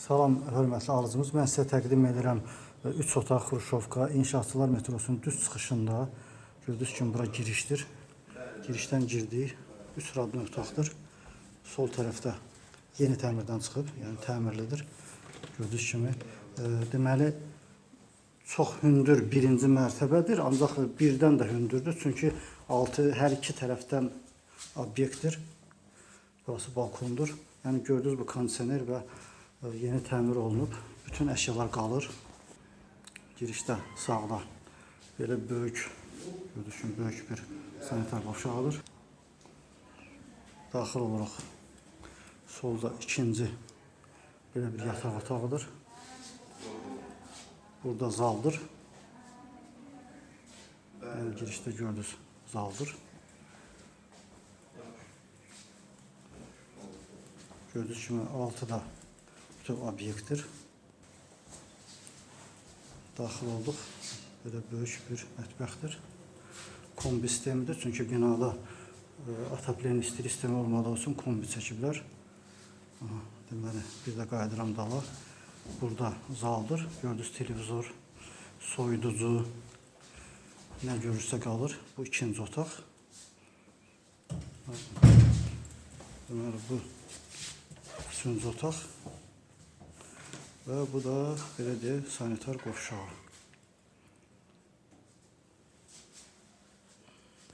Salam, hörmətli alıcımız. Mən sizə təqdim edirəm 3 otaq Xruşovka İnşaatçılar metrosunun düz çıxışında. Gördüyünüz kimi bura girişdir. Girişdən girdik. 3 radlı otaqdır. Sol tərəfdə yeni təmirdən çıxıb, yəni təmirlidir. Gördüyünüz kimi e, deməli çox hündür birinci mərtəbədir, ancaq birdən də hündürdür. Çünki altı hər iki tərəfdən obyektdir. Burası balkondur. Yəni gördüyünüz bu kondisioner və e, yeni təmir olunub. Bütün əşyalar qalır. Girişdə sağda belə böyük, kimi böyük bir sanitar boşağıdır. Daxil olaraq solda ikinci belə bir yataq otağıdır. Burada zaldır. Yəni girişdə gördüyünüz zaldır. Gördüyünüz kimi altıda bütün obyektdir. Daxil olduq. Belə böyük bir mətbəxdir. Kombi sistemidir. Çünki binada e, istilik sistemi olmadığı üçün kombi çəkiblər. Aha, deməli, bir də qayıdıram dala. Burada zaldır. Gördüyünüz televizor, soyuducu, nə görürsə qalır. Bu ikinci otaq. Deməli, bu üçüncü otaq. Və bu da belə deyək, sanitar qovşağı.